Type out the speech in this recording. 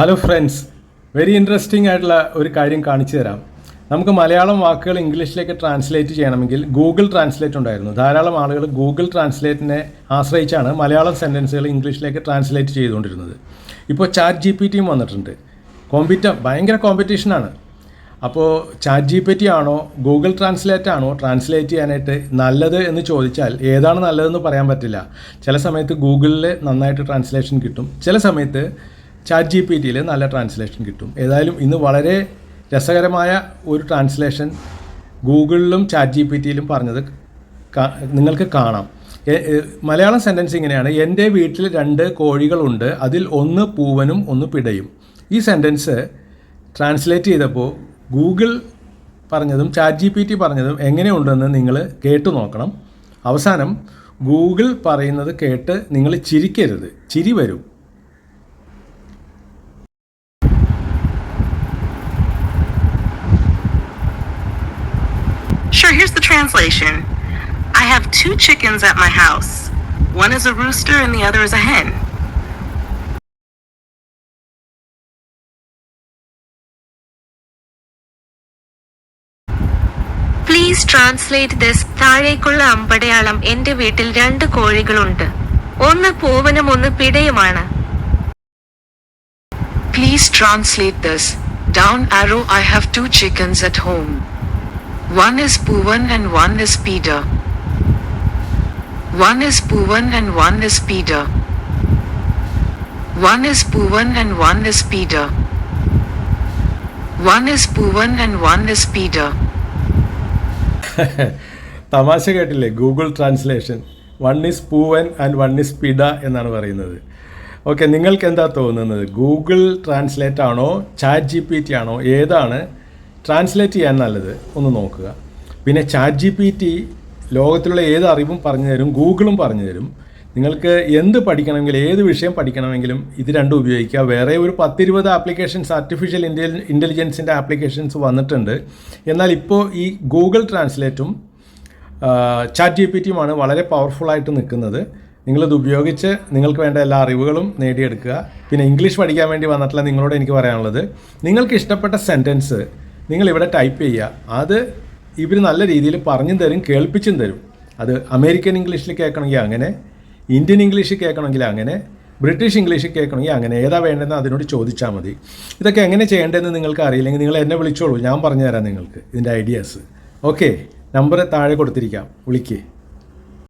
Hello friends very interesting ആയിട്ടുള്ള ഒരു കാര്യം കാണിച്ചു തരാം. നമുക്ക് മലയാളം വാക്കുകൾ ഇംഗ്ലീഷിലേക്ക് ട്രാൻസ്ലേറ്റ് ചെയ്യണമെങ്കിൽ ഗൂഗിൾ ട്രാൻസ്ലേറ്റ് ഉണ്ടായിരുന്നു. ധാരാളം ആളുകൾ ഗൂഗിൾ ട്രാൻസ്ലേറ്റിനെ ആശ്രയിച്ചാണ് മലയാളം സെന്റൻസുകൾ ഇംഗ്ലീഷിലേക്ക് ട്രാൻസ്ലേറ്റ് ചെയ്തുകൊണ്ടിരുന്നത്. ഇപ്പോൾ ചാറ്റ് ജി പി ടിയും വന്നിട്ടുണ്ട്. കോമ്പറ്റ ഭയങ്കര കോമ്പറ്റീഷനാണ് അപ്പോൾ ചാറ്റ് ജി പി ടി ആണോ ഗൂഗിൾ ട്രാൻസ്ലേറ്റ് ആണോ ട്രാൻസ്ലേറ്റ് ചെയ്യാനായിട്ട് നല്ലത് എന്ന് ചോദിച്ചാൽ ഏതാണ് നല്ലതെന്ന് പറയാൻ പറ്റില്ല. ചില സമയത്ത് ഗൂഗിളിൽ നന്നായിട്ട് ട്രാൻസ്ലേഷൻ കിട്ടും. ചില സമയത്ത് ചാറ്റ് ജി പി ടിയിൽ നല്ല ട്രാൻസ്ലേഷൻ കിട്ടും. ഏതായാലും ഇന്ന് വളരെ രസകരമായ ഒരു ട്രാൻസ്ലേഷൻ ഗൂഗിളിലും ചാറ്റ് ജി പി ടിയിലും പറഞ്ഞത് നിങ്ങൾക്ക് കാണാം. മലയാളം സെന്റൻസ് ഇങ്ങനെയാണ്. എന്റെ വീട്ടിൽ രണ്ട് കോഴികളുണ്ട്. അതിൽ ഒന്ന് പൂവനും ഒന്ന് പിടയും. ഈ സെന്റൻസ് ട്രാൻസ്ലേറ്റ് ചെയ്തപ്പോൾ ഗൂഗിൾ പറഞ്ഞതും ചാറ്റ് ജി പി ടി പറഞ്ഞതും എങ്ങനെയുണ്ടെന്ന് നിങ്ങൾ കേട്ടു നോക്കണം. അവസാനം ഗൂഗിൾ പറയുന്നത് കേട്ട് നിങ്ങൾ ചിരിക്കരുത്. ചിരി വരും. Sure, here's the translation. I have two chickens at my house. One is a rooster and the other is a hen. Please translate this താഴേക്കുള്ള അമ്പടയാളം എന്റെ വീട്ടിൽ രണ്ട് കോഴികളുണ്ട് ഒന്ന് പൂവനും ഒന്ന് പിടയുമാണ് Please translate this. Down arrow I have two chickens at home. One is Puvan and one is Peter. One is Puvan and one is Peter. One is Puvan and one is Peter. One is Puvan and one is Peter. തമാശ കേട്ടില്ലേ Google translation one is poovan and one is pida എന്നാണ് പറയുന്നത് okay നിങ്ങൾക്ക് എന്താ തോന്നുന്നത് Google translate ആണോ chat G P T ആണോ ഏതാണ് ട്രാൻസ്ലേറ്റ് ചെയ്യാൻ നല്ലത് ഒന്ന് നോക്കുക. പിന്നെ ചാറ്റ് ജി പി ടി ലോകത്തിലുള്ള ഏത് അറിവും പറഞ്ഞു തരും ഗൂഗിളും പറഞ്ഞു തരും. നിങ്ങൾക്ക് എന്ത് പഠിക്കണമെങ്കിലും ഏത് വിഷയം പഠിക്കണമെങ്കിലും ഇത് രണ്ടും ഉപയോഗിക്കുക. വേറെ ഒരു പത്തിരുപത് ആപ്ലിക്കേഷൻസ് ആർട്ടിഫിഷ്യൽ ഇന്റലി ഇന്റലിജൻസിന്റെ ആപ്ലിക്കേഷൻസ് വന്നിട്ടുണ്ട്. എന്നാൽ ഇപ്പോൾ ഈ ഗൂഗിൾ ട്രാൻസ്ലേറ്റും ചാറ്റ് ജി പി ടിയുമാണ് വളരെ പവർഫുള്ളായിട്ട് നിൽക്കുന്നത്. നിങ്ങളിത് ഉപയോഗിച്ച് നിങ്ങൾക്ക് വേണ്ട എല്ലാ അറിവുകളും നേടിയെടുക്കുക. പിന്നെ ഇംഗ്ലീഷ് പഠിക്കാൻ വേണ്ടി വന്നിട്ടുള്ള നിങ്ങളോട് എനിക്ക് പറയാനുള്ളത് നിങ്ങൾക്ക് ഇഷ്ടപ്പെട്ട സെന്റൻസ് നിങ്ങളിവിടെ ടൈപ്പ് ചെയ്യുക. അത് ഇവർ നല്ല രീതിയിൽ പറഞ്ഞും തരും കേൾപ്പിച്ചും തരും. അത് അമേരിക്കൻ ഇംഗ്ലീഷിൽ കേൾക്കണമെങ്കിൽ അങ്ങനെ ഇന്ത്യൻ ഇംഗ്ലീഷിൽ കേൾക്കണമെങ്കിൽ അങ്ങനെ ബ്രിട്ടീഷ് ഇംഗ്ലീഷിൽ കേൾക്കണമെങ്കിൽ അങ്ങനെ ഏതാ വേണ്ടതെന്ന് അതിനോട് ചോദിച്ചാൽ മതി. ഇതൊക്കെ എങ്ങനെ ചെയ്യേണ്ടതെന്ന് നിങ്ങൾക്ക് അറിയില്ലെങ്കിൽ നിങ്ങൾ എന്നെ വിളിച്ചോളൂ. ഞാൻ പറഞ്ഞു തരാം നിങ്ങൾക്ക് ഇതിന്റെ ഐഡിയാസ് ഓക്കെ നമ്പർ താഴെ കൊടുത്തിരിക്കാം. വിളിക്കേ.